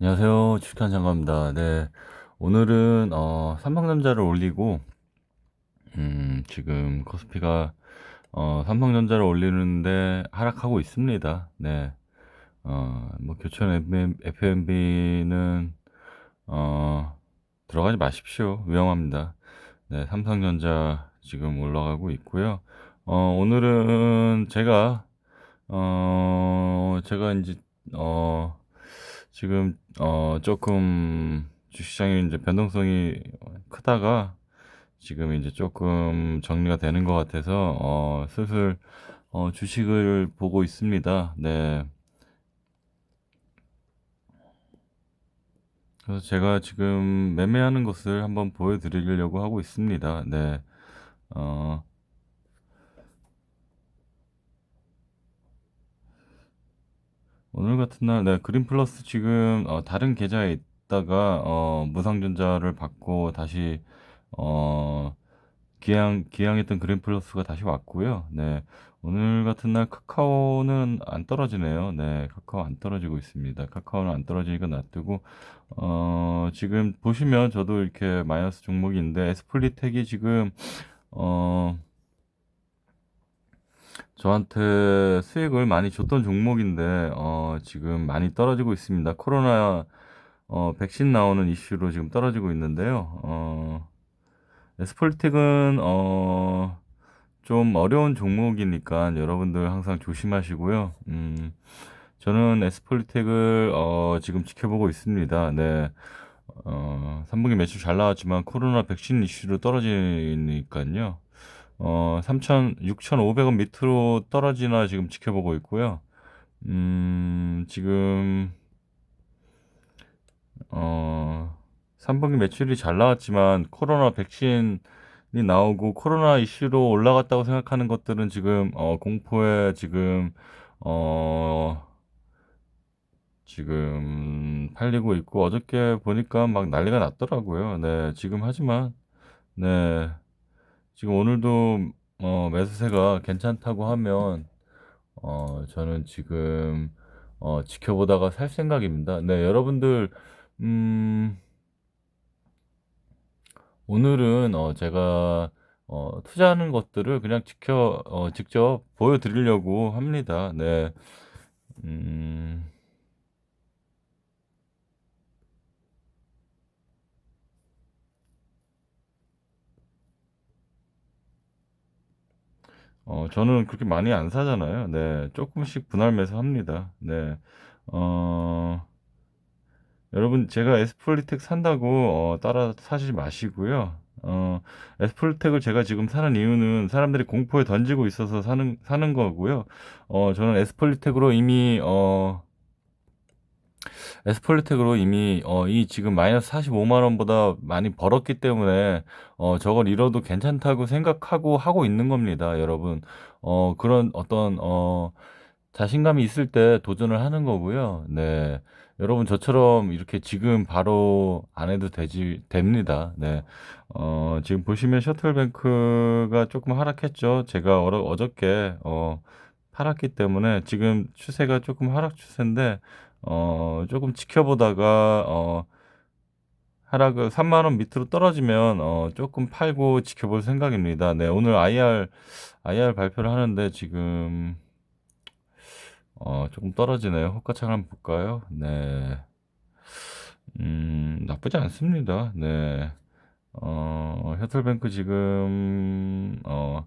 안녕하세요. 주식한 장갑입니다. 네. 오늘은, 어, 삼성전자를 올리고, 음, 지금 코스피가, 어, 삼성전자를 올리는데 하락하고 있습니다. 네. 어, 뭐, 교촌 FMB는, 어, 들어가지 마십시오. 위험합니다. 네. 삼성전자 지금 올라가고 있고요. 어, 오늘은 제가, 어, 제가 이제, 어, 지금 어 조금 주식시장이 이제 변동성이 크다가 지금 이제 조금 정리가 되는 것 같아서 어 슬슬 어 주식을 보고 있습니다. 네. 그래서 제가 지금 매매하는 것을 한번 보여드리려고 하고 있습니다. 네. 어 오늘 같은 날, 네, 그린 플러스 지금 어, 다른 계좌에 있다가 어, 무상전자를 받고 다시 어, 기양 기양했던 그린 플러스가 다시 왔고요. 네, 오늘 같은 날 카카오는 안 떨어지네요. 네, 카카오 안 떨어지고 있습니다. 카카오는 안 떨어지니까 놔두고 어, 지금 보시면 저도 이렇게 마이너스 종목이 있는데 에스플리텍이 지금 어, 저한테 수익을 많이 줬던 종목인데 어, 지금 많이 떨어지고 있습니다. 코로나 어, 백신 나오는 이슈로 지금 떨어지고 있는데요. 어, 에스폴텍은 어, 좀 어려운 종목이니까 여러분들 항상 조심하시고요. 음, 저는 에스폴텍을 어, 지금 지켜보고 있습니다. 네. 어, 3분기 매출 잘 나왔지만 코로나 백신 이슈로 떨어지니까요. 어, 3천, 6,500원 밑으로 떨어지나 지금 지켜보고 있고요. 음, 지금, 어, 3분기 매출이 잘 나왔지만 코로나 백신이 나오고 코로나 이슈로 올라갔다고 생각하는 것들은 지금, 어, 공포에 지금, 어, 지금 팔리고 있고 어저께 보니까 막 난리가 났더라고요. 네, 지금 하지만, 네. 지금 오늘도 어, 매수세가 괜찮다고 하면 어, 저는 지금 어, 지켜보다가 살 생각입니다. 네, 여러분들 음, 오늘은 어, 제가 어, 투자하는 것들을 그냥 지켜 어, 직접 보여 드리려고 합니다. 네, 음, 어, 저는 그렇게 많이 안 사잖아요. 네, 조금씩 분할 매수합니다. 네, 어. 여러분 제가 에스폴리텍 산다고 어, 따라 사지 마시고요. 어, 에스폴텍을 제가 지금 사는 이유는 사람들이 공포에 던지고 있어서 사는 사는 거고요. 어, 저는 에스폴리텍으로 이미 어, 에스폴리텍으로 이미 어, 이 지금 마이너스 45만 원보다 많이 벌었기 때문에 어, 저걸 잃어도 괜찮다고 생각하고 하고 있는 겁니다, 여러분. 어, 그런 어떤 어, 자신감이 있을 때 도전을 하는 거고요. 네. 여러분 저처럼 이렇게 지금 바로 안 해도 되지 됩니다. 네. 어, 지금 보시면 셔틀뱅크가 조금 하락했죠. 제가 어러, 어저께 어, 팔았기 때문에 지금 추세가 조금 하락 추세인데 어, 조금 지켜보다가 어, 하락을 3만 원 밑으로 떨어지면 어, 조금 팔고 지켜볼 생각입니다. 네, 오늘 IR IR 발표를 하는데 지금 어, 조금 떨어지네요. 호가창 한번 볼까요? 네. 음, 나쁘지 않습니다. 네. 어, 셔틀뱅크 지금, 어,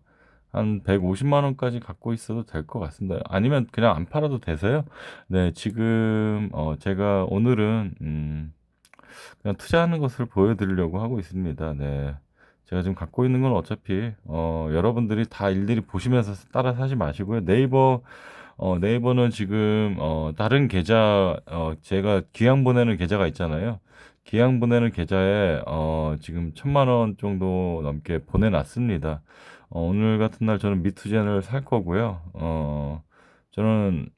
한 150만 원까지 갖고 있어도 될 것 같습니다. 아니면 그냥 안 팔아도 되세요. 네, 지금, 어, 제가 오늘은, 음, 그냥 투자하는 것을 보여드리려고 하고 있습니다. 네. 제가 지금 갖고 있는 건 어차피, 어, 여러분들이 다 일일이 보시면서 따라 사지 마시고요. 네이버, 어, 네이버는 지금, 어, 다른 계좌, 어, 제가 기양 보내는 계좌가 있잖아요. 기양 보내는 계좌에, 어, 지금 천만 원 정도 넘게 보내놨습니다. 어, 오늘 같은 날 저는 미투젠을 살 거고요. 어, 저는,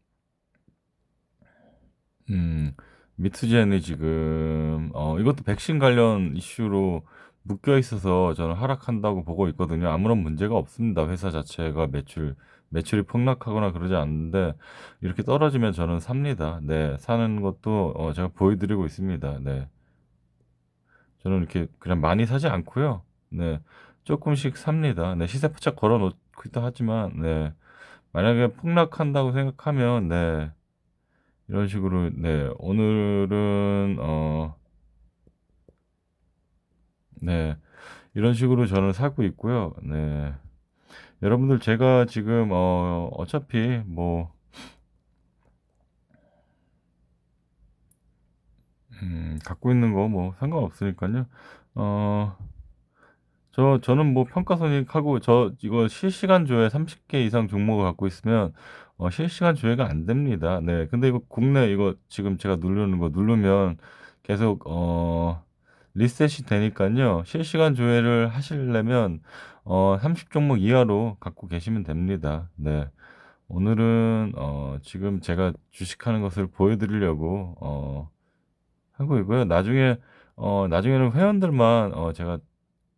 음, 미투젠이 지금, 어, 이것도 백신 관련 이슈로 묶여 있어서 저는 하락한다고 보고 있거든요. 아무런 문제가 없습니다. 회사 자체가 매출 매출이 폭락하거나 그러지 않는데 이렇게 떨어지면 저는 삽니다. 네, 사는 것도 어, 제가 보여드리고 있습니다. 네, 저는 이렇게 그냥 많이 사지 않고요. 네, 조금씩 삽니다. 네, 시세 포착 걸어 놓기도 하지만, 네, 만약에 폭락한다고 생각하면, 네, 이런 식으로, 네, 오늘은, 어, 네, 이런 식으로 저는 사고 있고요. 네, 여러분들 제가 지금, 어, 어차피 뭐, 음, 갖고 있는 거 뭐 상관없으니까요. 어, 저, 저는 뭐 평가손익하고 저 이거 실시간 조회 30개 이상 종목을 갖고 있으면 어, 실시간 조회가 안 됩니다. 네. 근데 이거 국내 이거 지금 제가 누르는 거 누르면 계속 어, 리셋이 되니까요. 실시간 조회를 하시려면 어, 30 종목 이하로 갖고 계시면 됩니다. 네. 오늘은 어, 지금 제가 주식하는 것을 보여 드리려고 어, 하고 있고요. 나중에 어, 나중에는 회원들만 어, 제가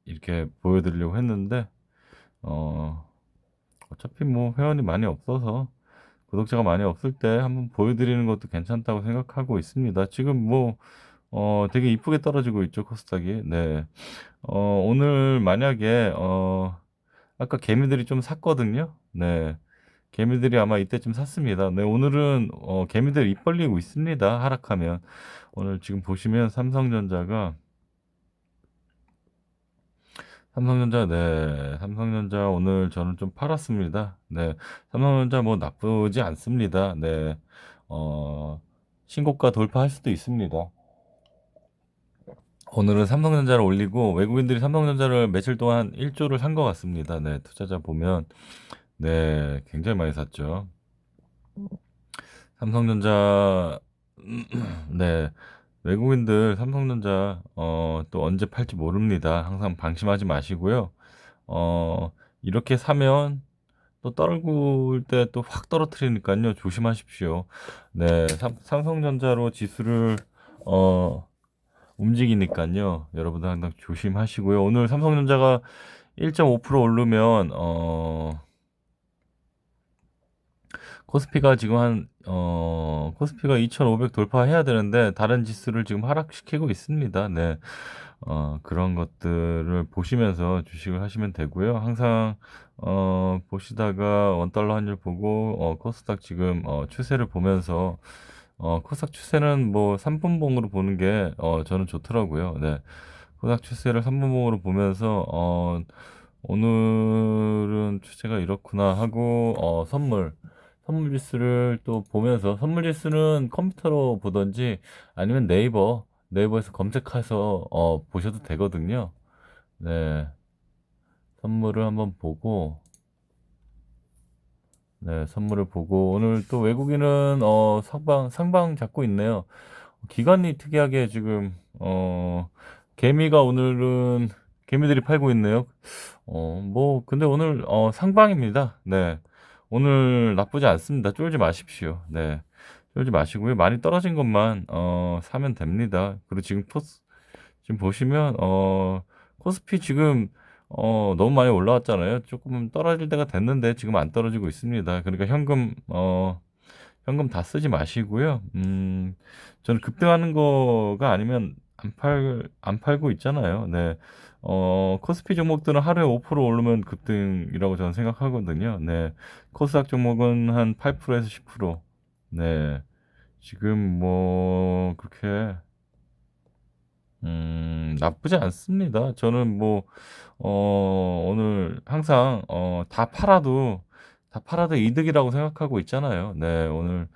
이렇게 보여드리려고 했는데 어, 어차피 뭐 회원이 많이 없어서 구독자가 많이 없을 때 한번 보여드리는 것도 괜찮다고 생각하고 있습니다. 지금 뭐 어, 되게 이쁘게 떨어지고 있죠, 코스닥이. 네. 어, 오늘 만약에 어, 아까 개미들이 좀 샀거든요. 네. 개미들이 아마 이때쯤 샀습니다. 네, 오늘은 어, 개미들 입 벌리고 있습니다. 하락하면. 오늘 지금 보시면 삼성전자가 삼성전자, 네. 삼성전자 오늘 저는 좀 팔았습니다. 네. 삼성전자 뭐 나쁘지 않습니다. 네. 어, 신고가 돌파할 수도 있습니다. 오늘은 삼성전자를 올리고 외국인들이 삼성전자를 며칠 동안 1조를 산 것 같습니다. 네. 투자자 보면, 네. 굉장히 많이 샀죠. 삼성전자, 네. 외국인들 삼성전자 어, 또 언제 팔지 모릅니다. 항상 방심하지 마시고요. 어, 이렇게 사면 또 떨굴 때 또 확 떨어뜨리니까요. 조심하십시오. 네, 삼, 삼성전자로 지수를 어, 움직이니까요. 여러분들 항상 조심하시고요. 오늘 삼성전자가 1.5% 오르면 어, 코스피가 지금 한, 어, 코스피가 2,500 돌파해야 되는데, 다른 지수를 지금 하락시키고 있습니다. 네. 어, 그런 것들을 보시면서 주식을 하시면 되고요. 항상, 어, 보시다가 원달러 환율 보고, 어, 코스닥 지금, 어, 추세를 보면서, 어, 코스닥 추세는 뭐 3분봉으로 보는 게, 어, 저는 좋더라고요. 네. 코스닥 추세를 3분봉으로 보면서, 어, 오늘은 추세가 이렇구나 하고, 어, 선물, 선물 지수를 또 보면서 선물 지수는 컴퓨터로 보던지 아니면 네이버 네이버에서 검색해서 어, 보셔도 되거든요. 네. 선물을 한번 보고 네, 선물을 보고 오늘 또 외국인은 어, 상방 상방 잡고 있네요. 기관이 특이하게 지금 어, 개미가 오늘은 개미들이 팔고 있네요. 어, 뭐 근데 오늘 어, 상방입니다. 네. 오늘 나쁘지 않습니다. 쫄지 마십시오. 네. 쫄지 마시고요. 많이 떨어진 것만 어, 사면 됩니다. 그리고 지금 코스 지금 보시면 어, 코스피 지금 어, 너무 많이 올라왔잖아요. 조금 떨어질 때가 됐는데 지금 안 떨어지고 있습니다. 그러니까 현금 어, 현금 다 쓰지 마시고요. 음, 저는 급등하는 거가 아니면 안 팔, 안 팔고 있잖아요. 네. 어, 코스피 종목들은 하루에 5% 오르면 급등이라고 저는 생각하거든요. 네. 코스닥 종목은 한 8%에서 10%. 네. 지금 뭐, 그렇게, 음, 나쁘지 않습니다. 저는 뭐, 어, 오늘 항상, 어, 다 팔아도, 다 팔아도 이득이라고 생각하고 있잖아요. 네. 오늘,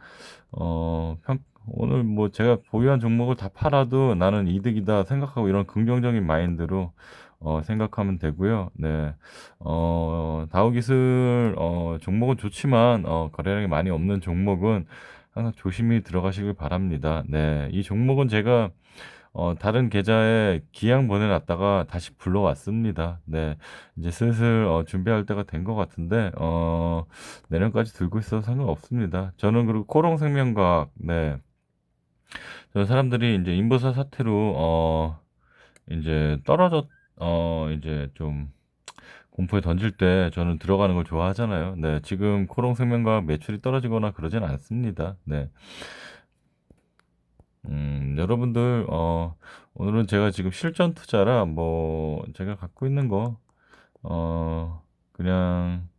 어, 평, 오늘 뭐 제가 보유한 종목을 다 팔아도 나는 이득이다 생각하고 이런 긍정적인 마인드로 어, 생각하면 되고요. 네. 어, 다우 기술 어, 종목은 좋지만 어, 거래량이 많이 없는 종목은 항상 조심히 들어가시길 바랍니다. 네. 이 종목은 제가 어, 다른 계좌에 기양 보내놨다가 다시 불러왔습니다. 네. 이제 슬슬 어, 준비할 때가 된 것 같은데, 어, 내년까지 들고 있어도 상관없습니다. 저는 그리고 코롱 생명과학, 네. 저 사람들이 이제 인보사 사태로 어 이제 떨어졌 어 이제 좀 공포에 던질 때 저는 들어가는 걸 좋아하잖아요. 네. 지금 코롱 생명과학 매출이 떨어지거나 그러진 않습니다. 네. 음 여러분들 어 오늘은 제가 지금 실전 투자라 뭐 제가 갖고 있는 거 어 그냥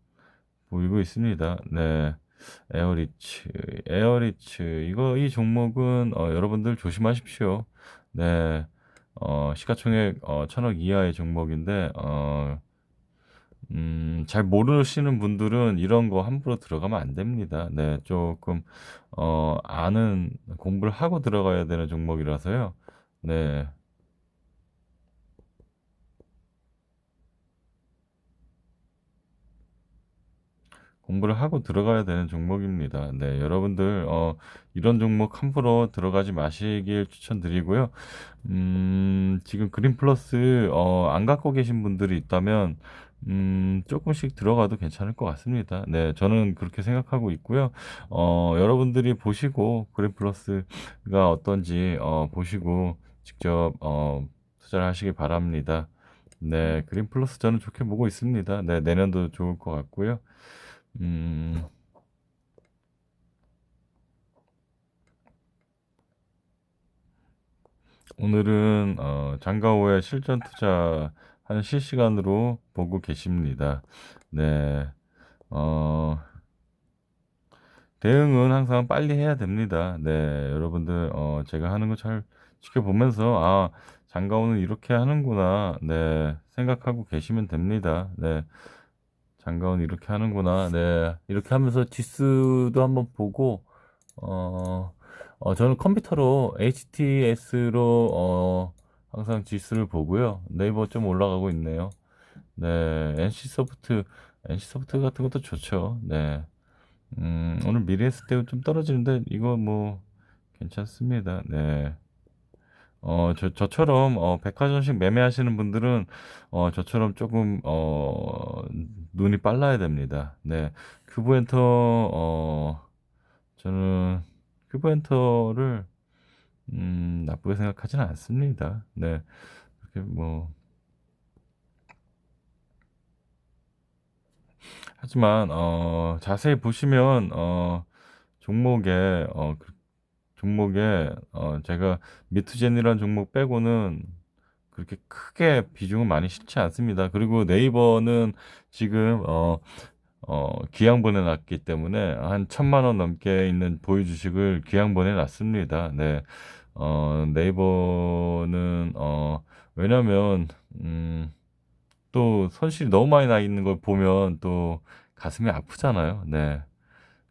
보이고 있습니다. 네. 에어리츠, 에어리츠 이거 이 종목은 어 여러분들 조심하십시오. 네. 어 시가총액 어 1,000억 이하의 종목인데 어 음 잘 모르시는 분들은 이런 거 함부로 들어가면 안 됩니다. 네. 쪼끔 어 아는 공부를 하고 들어가야 되는 종목이라서요. 네. 공부를 하고 들어가야 되는 종목입니다. 네. 여러분들 어 이런 종목 함부로 들어가지 마시길 추천드리고요. 음 지금 그린 플러스 어 안 갖고 계신 분들이 있다면 음 쪼끔씩 들어가도 괜찮을 것 같습니다. 네. 저는 그렇게 생각하고 있고요. 어 여러분들이 보시고 그린 플러스가 어떤지 어 보시고 직접 어 투자를 하시기 바랍니다. 네. 그린 플러스 저는 좋게 보고 있습니다. 네. 내년도 좋을 것 같고요. 음. 오늘은 어 장가오의 실전 투자하는 실시간으로 보고 계십니다. 네. 어 대응은 항상 빨리 해야 됩니다. 네. 여러분들 어 제가 하는 거 잘 지켜보면서 '아 장가오는 이렇게 하는구나.' 네. 생각하고 계시면 됩니다. 네. ' 장가오는 이렇게 하는구나.' 네. 이렇게 하면서 지수도 한번 보고 어 어 저는 컴퓨터로 HTS로 어 항상 지수를 보고요. 네이버 좀 올라가고 있네요. 네. NC소프트, NC소프트 같은 것도 좋죠. 네. 음 오늘 미래에셋테오 좀 떨어지는데 이거 뭐 괜찮습니다. 네. 어 저 저처럼 어 백화점식 매매하시는 분들은 어 저처럼 쪼금 어 눈이 빨라야 됩니다. 네. 큐브엔터 어 저는 큐브엔터를 음 나쁘게 생각하지는 않습니다. 네. 그렇게 뭐 하지만 어 자세히 보시면 어 종목에 어그 종목에 어 제가 미투젠이라는 종목 빼고는 그렇게 크게 비중은 많이 싫지 않습니다. 그리고 네이버는 지금 어어 보내 놨기 때문에 한 1,000만 원 넘게 있는 보유 주식을 보내 놨습니다. 네. 어 네이버는 어 왜냐면 음 또 손실이 너무 많이 나 있는 걸 보면 또 가슴이 아프잖아요. 네.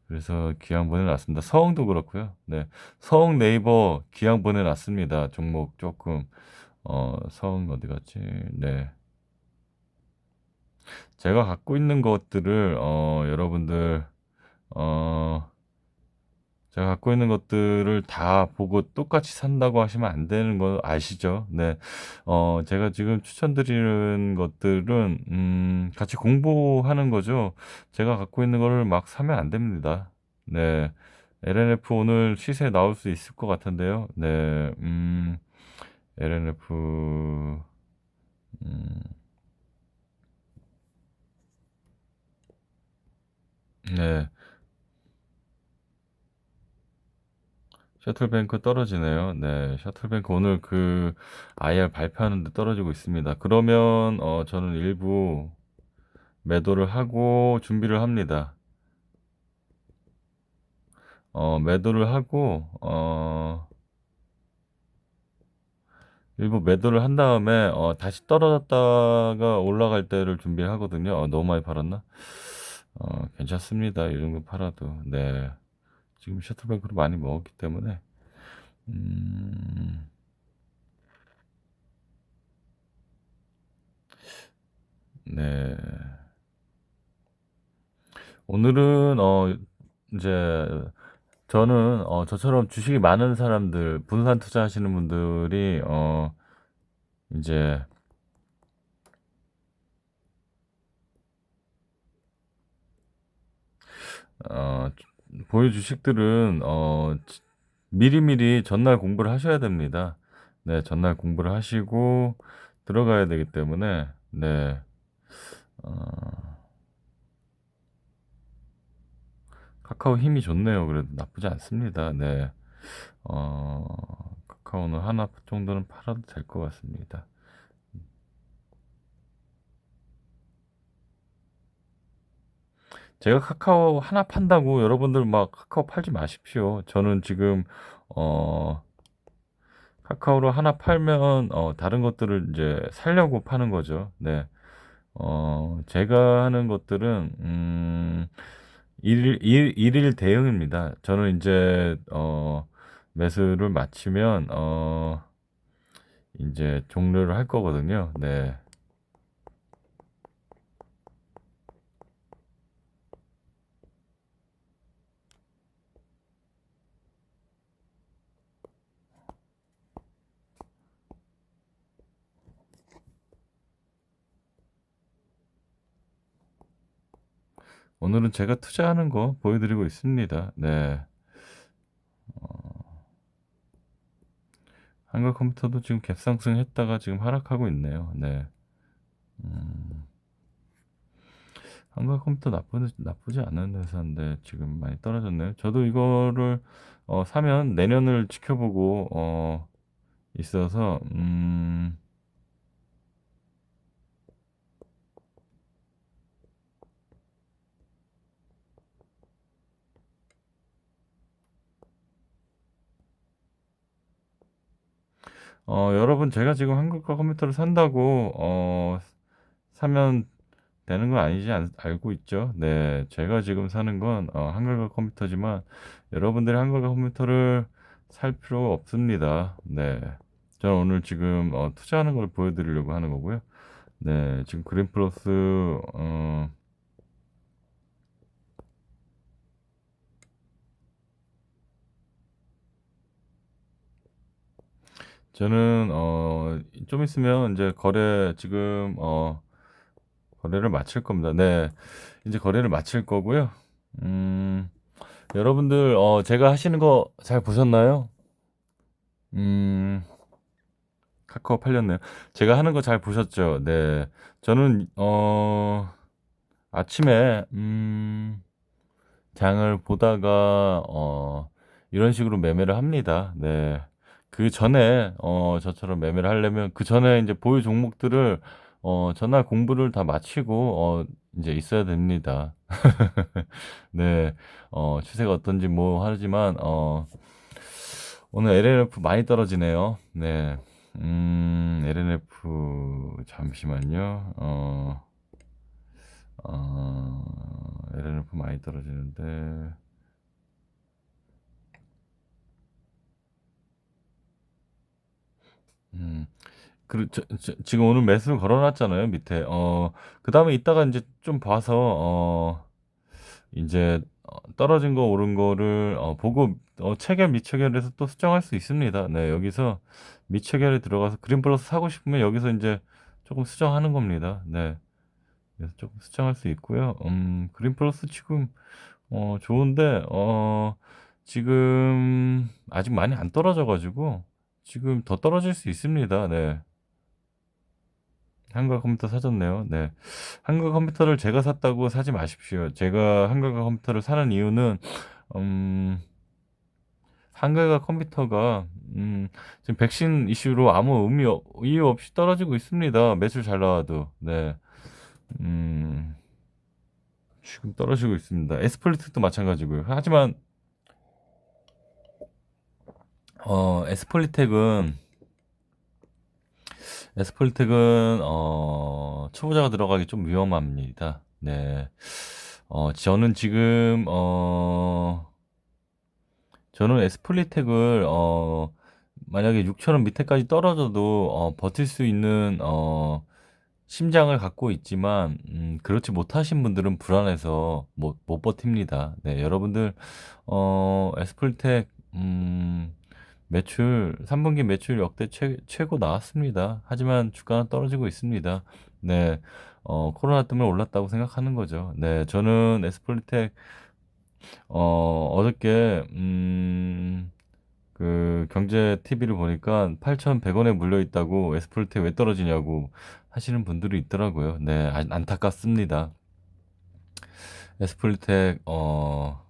그래서 기한 보내 놨습니다. 서흥도 그렇고요. 네. 서흥 네이버 기한 보내 놨습니다. 종목 쪼끔 어 서흥 어디 갔지? 네. 제가 갖고 있는 것들을 어 여러분들 어 제가 갖고 있는 것들을 다 보고 똑같이 산다고 하시면 안 되는 거 아시죠? 네. 어 제가 지금 추천드리는 것들은 음 같이 공부하는 거죠. 제가 갖고 있는 거를 막 사면 안 됩니다. 네. LNF 오늘 시세 나올 수 있을 것 같은데요. 네. 음 LNF 음 네. 셔틀뱅크 떨어지네요. 네. 셔틀뱅크 오늘 그 IR 발표하는데 떨어지고 있습니다. 그러면 어 저는 일부 매도를 하고 준비를 합니다. 어 매도를 하고 어 일부 매도를 한 다음에 어 다시 떨어졌다가 올라갈 때를 준비하거든요. 어 너무 많이 팔았나? 어 괜찮습니다. 이 정도 팔아도. 네. 지금 셔틀뱅크를 많이 먹었기 때문에 음. 네. 오늘은 어 인제 저는 어 저처럼 주식이 많은 사람들 분산 투자하시는 분들이 어 인제 어 보유 주식들은 어 미리미리 전날 공부를 하셔야 됩니다. 네. 전날 공부를 하시고 들어가야 되기 때문에 네. 어. 카카오 힘이 좋네요. 그래도 나쁘지 않습니다. 네. 어, 카카오는 하나 정도는 팔아도 될 것 같습니다. 제가 카카오 하나 판다고 여러분들 막 카카오 팔지 마십시오. 저는 지금 어 카카오로 하나 팔면 어 다른 것들을 이제 살려고 파는 거죠. 네. 어 제가 하는 것들은 음 일일 일 일일 대응입니다. 저는 인제 어 매수를 마치면 어 인제 종료를 할 거거든요. 네. 오늘은 제가 투자하는 거 보여드리고 있습니다. 네. 어. 한글 컴퓨터도 지금 갭상승 했다가 지금 하락하고 있네요. 네. 음. 한글 컴퓨터 나쁘지 나쁘지 않은 회사인데 지금 많이 떨어졌네요. 저도 이거를 어 사면 내년을 지켜보고 어 있어서 음 어 여러분 제가 지금 한국과 컴퓨터를 산다고 어 사면 되는 건 아니지 않 알고 있죠. 네. 제가 지금 사는 건 어 한글과 컴퓨터지만 여러분들이 한글과 컴퓨터를 살 필요가 없습니다. 네. 저는 오늘 지금 어 투자하는 걸 보여드리려고 하는 거고요. 네. 지금 그린플러스 어 저는 어 좀 있으면 인제 거래 지금 어 거래를 마칠 겁니다. 네. 인제 거래를 마칠 거고요. 음 여러분들 어 제가 하시는 거 잘 보셨나요? 음. 카카오 팔렸네요. 제가 하는 거 잘 보셨죠? 네. 저는 어 아침에 음 장을 보다가 어 이런 식으로 매매를 합니다. 네. 그 전에 어 저처럼 매매를 하려면 그 전에 인제 보유 종목들을 어 전날 공부를 다 마치고 어 인제 있어야 됩니다. 네. 어 추세가 어떤지 뭐 하지만 어 오늘 LNF 많이 떨어지네요. 네. 음 LNF 잠시만요. 어 어 LNF 많이 떨어지는데 음. 그리고 저 저 지금 오늘 매수를 걸어 놨잖아요, 밑에. 어 그다음에 이따가 인제 좀 봐서 어 인제 어 떨어진 거 오른 거를 어 보고 어 체결 미체결해서 또 수정할 수 있습니다. 네. 여기서 미체결에 들어가서 그린 플러스 사고 싶으면 여기서 인제 쪼금 수정하는 겁니다. 네. 그래서 쪼금 수정할 수 있고요. 음 그린 플러스 지금 어 좋은데 어 지금 아직 많이 안 떨어져 가지고 지금 더 떨어질 수 있습니다. 네. 한글 컴퓨터 사셨네요. 네. 한글 컴퓨터를 제가 샀다고 사지 마십시오. 제가 한글과 컴퓨터를 사는 이유는 음 한글과 컴퓨터가 음 지금 백신 이슈로 아무 의미 없 이유 없이 떨어지고 있습니다. 매출 잘 나와도. 네. 음. 지금 떨어지고 있습니다. 에스플릿도 마찬가지고요. 하지만 어 에스폴리텍은 에스폴텍은 어 초보자가 들어가기 좀 위험합니다. 네. 어 저는 지금 어 저는 에스폴리텍을 어 만약에 6천 원 밑에까지 떨어져도 어 버틸 수 있는 어 심장을 갖고 있지만 음 그렇지 못하신 분들은 불안해서 못 못 버팁니다. 네. 여러분들 어 에스폴텍 음 매출 3분기 매출 역대 최 최고 나왔습니다. 하지만 주가는 떨어지고 있습니다. 네. 어 코로나 때문에 올랐다고 생각하는 거죠. 네. 저는 에스폴리텍 어 어저께 음 그 경제 TV를 보니까 8,100원에 물려 있다고 에스플릿에 왜 떨어지냐고 하시는 분들이 있더라고요. 네, 안- 안타깝습니다. 에스플릿에 어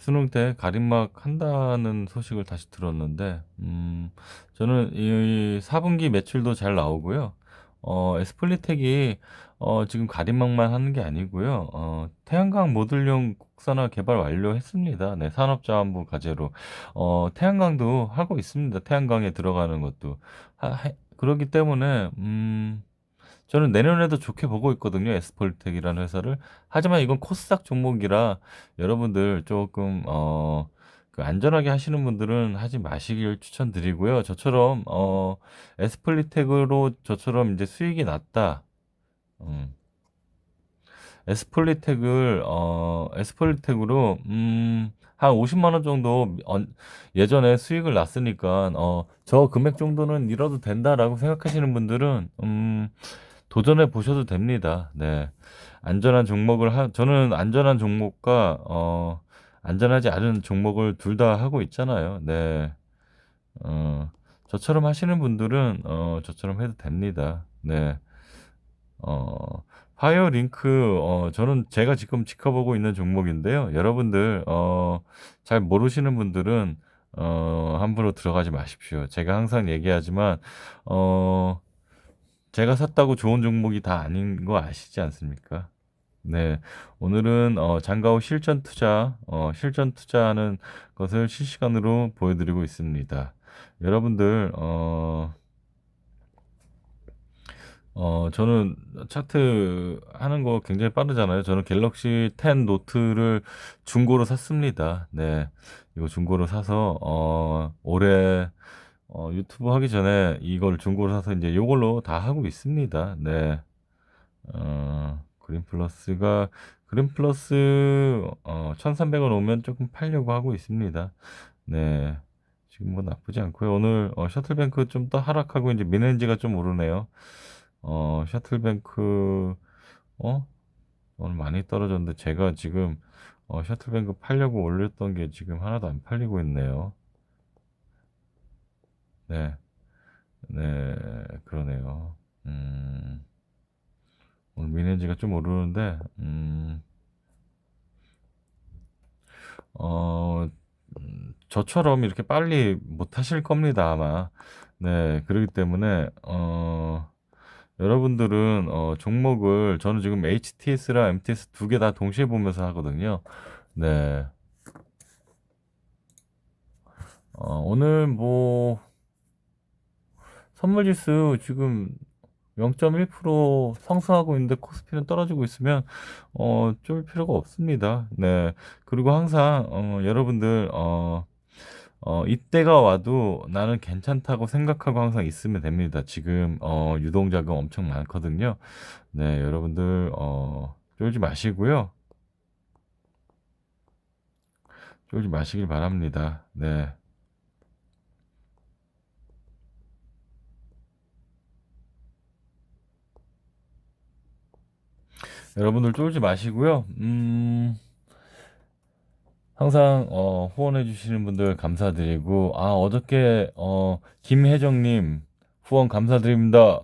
수능 때 가림막 한다는 소식을 다시 들었는데, 음, 저는 이 4분기 매출도 잘 나오고요. 어, 에스플리텍이 어, 지금 가림막만 하는 게 아니고요. 어, 태양광 모듈용 국산화 개발 완료했습니다. 네, 산업자원부 과제로. 어, 태양광도 하고 있습니다. 태양광에 들어가는 것도. 하, 해- 그렇기 때문에, 음, 저는 내년에도 좋게 보고 있거든요. 에스폴텍이라는 회사를. 하지만 이건 코스닥 종목이라 여러분들 조금 어, 그 안전하게 하시는 분들은 하지 마시길 추천드리고요. 저처럼 어, 에스폴리텍으로 저처럼 이제 수익이 났다. 음. 에스폴리텍을 어, 에스폴리텍으로 음, 한 50만 원 정도 어, 예전에 수익을 났으니까 어, 저 금액 정도는 잃어도 된다라고 생각하시는 분들은 음, 도전해 보셔도 됩니다. 네. 안전한 종목을 하, 저는 안전한 종목과, 어, 안전하지 않은 종목을 둘 다 하고 있잖아요. 네. 어, 저처럼 하시는 분들은, 어, 저처럼 해도 됩니다. 네. 어, 파이어 링크, 어, 저는 제가 지금 지켜보고 있는 종목인데요. 여러분들, 어, 잘 모르시는 분들은, 어, 함부로 들어가지 마십시오. 제가 항상 얘기하지만, 어, 제가 샀다고 좋은 종목이 다 아닌 거 아시지 않습니까? 네. 오늘은 어, 장가오 실전 투자, 어, 실전 투자하는 것을 실시간으로 보여드리고 있습니다. 여러분들, 어, 어, 저는 차트 하는 거 굉장히 빠르잖아요. 저는 갤럭시 10 노트를 중고로 샀습니다. 네. 이거 중고로 사서, 어, 올해, 어, 유튜브 하기 전에 이걸 중고로 사서 이제 이걸로 다 하고 있습니다. 네. 어, 그린 플러스가, 그린 플러스, 어, 1300 원 오면 조금 팔려고 하고 있습니다. 네. 지금 뭐 나쁘지 않고요. 오늘, 어, 셔틀뱅크 좀 더 하락하고 이제 미넨지가 좀 오르네요. 어, 셔틀뱅크, 어? 오늘 많이 떨어졌는데 제가 지금, 어, 셔틀뱅크 팔려고 올렸던 게 지금 하나도 안 팔리고 있네요. 네. 네, 그러네요. 음, 오늘 미네지가 좀 오르는데, 음, 어, 음, 저처럼 이렇게 빨리 못 하실 겁니다, 아마. 네, 그렇기 때문에, 어, 여러분들은, 어, 종목을, 저는 지금 HTS랑 MTS 두 개 다 동시에 보면서 하거든요. 네. 어, 오늘 뭐, 선물 지수 지금 0.1% 상승하고 있는데 코스피는 떨어지고 있으면 어, 쫄 필요가 없습니다. 네. 그리고 항상 어, 여러분들 어, 어, 이때가 와도 나는 괜찮다고 생각하고 항상 있으면 됩니다. 지금 어, 유동자금 엄청 많거든요. 네, 여러분들 어, 쫄지 마시고요. 쫄지 마시길 바랍니다. 네. 여러분들 쫄지 마시고요. 음, 항상 어, 후원해 주시는 분들 감사드리고 아 어저께 어, 김혜정님 후원 감사드립니다.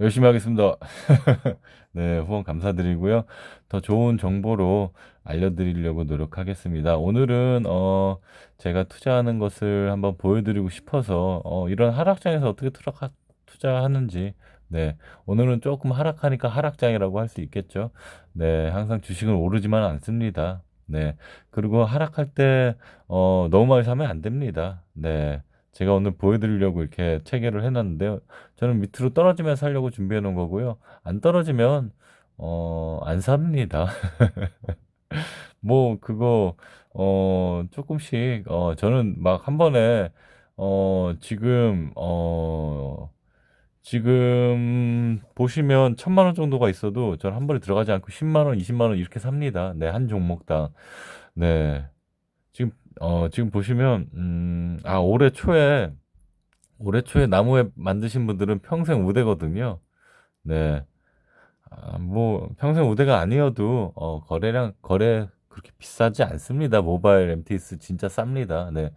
열심히 하겠습니다. 네, 후원 감사드리고요. 더 좋은 정보로 알려드리려고 노력하겠습니다. 오늘은 어, 제가 투자하는 것을 한번 보여드리고 싶어서 어, 이런 하락장에서 어떻게 투자, 투자하는지 네, 오늘은 조금 하락하니까 하락장이라고 할 수 있겠죠. 네, 항상 주식은 오르지만 않습니다. 네, 그리고 하락할 때 어, 너무 많이 사면 안 됩니다. 네. 제가 오늘 보여드리려고 이렇게 체계를 해놨는데요. 저는 밑으로 떨어지면 살려고 준비해 놓은 거고요. 안 떨어지면, 어, 안 삽니다. 뭐, 그거, 어, 조금씩, 어, 저는 막 한 번에, 어, 지금, 어, 지금 보시면 천만 원 정도가 있어도 저는 한 번에 들어가지 않고 10만 원, 20만 원 이렇게 삽니다. 네, 한 종목당. 네. 지금, 어, 지금 보시면, 음, 아, 올해 초에, 올해 초에 나무에 만드신 분들은 평생 우대거든요. 네. 아, 뭐, 평생 우대가 아니어도, 어, 거래량, 거래 그렇게 비싸지 않습니다. 모바일 MTS 진짜 쌉니다. 네.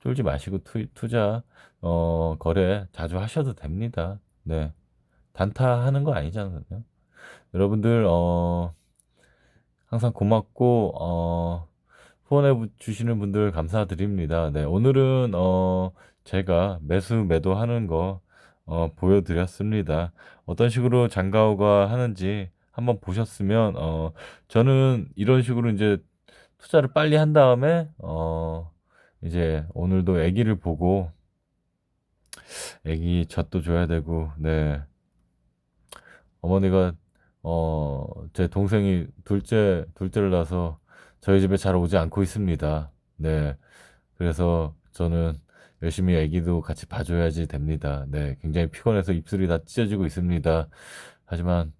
쫄지 마시고 투, 투자, 어, 거래 자주 하셔도 됩니다. 네. 단타 하는 거 아니잖아요. 여러분들, 어, 항상 고맙고, 어, 후원해 주시는 분들 감사드립니다. 네. 오늘은, 어, 제가 매수 매도하는 거, 어, 보여드렸습니다. 어떤 식으로 장가오가 하는지 한번 보셨으면, 어, 저는 이런 식으로 이제 투자를 빨리 한 다음에, 어, 이제 오늘도 아기를 보고, 아기 젖도 줘야 되고, 네. 어머니가, 어, 제 동생이 둘째, 둘째를 낳아서 저희 집에 잘 오지 않고 있습니다. 네. 그래서 저는 열심히 아기도 같이 봐줘야지 됩니다. 네. 굉장히 피곤해서 입술이 다 찢어지고 있습니다. 하지만,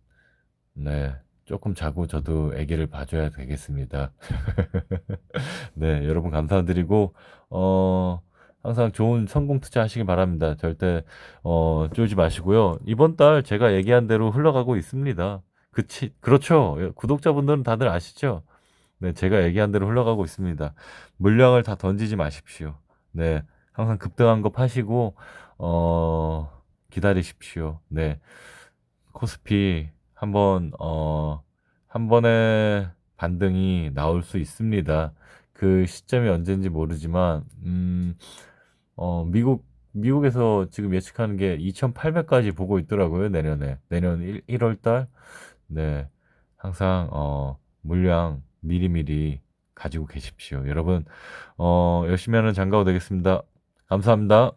네. 조금 자고 저도 아기를 봐줘야 되겠습니다. 네. 여러분 감사드리고, 어, 항상 좋은 성공 투자 하시기 바랍니다. 절대, 어, 쫄지 마시고요. 이번 달 제가 얘기한 대로 흘러가고 있습니다. 그치, 그렇죠. 구독자분들은 다들 아시죠? 네. 제가 얘기한 대로 흘러가고 있습니다. 물량을 다 던지지 마십시오. 네. 항상 급등한 거 파시고, 어, 기다리십시오. 네. 코스피 한번, 어, 한 번에 반등이 나올 수 있습니다. 그 시점이 언제인지 모르지만, 음, 어, 미국, 미국에서 지금 예측하는 게 2,800까지 보고 있더라고요, 내년에. 내년 1, 1월 달. 네. 항상, 어, 물량 미리미리 가지고 계십시오. 여러분, 어, 열심히 하는 장가오 되겠습니다. 감사합니다.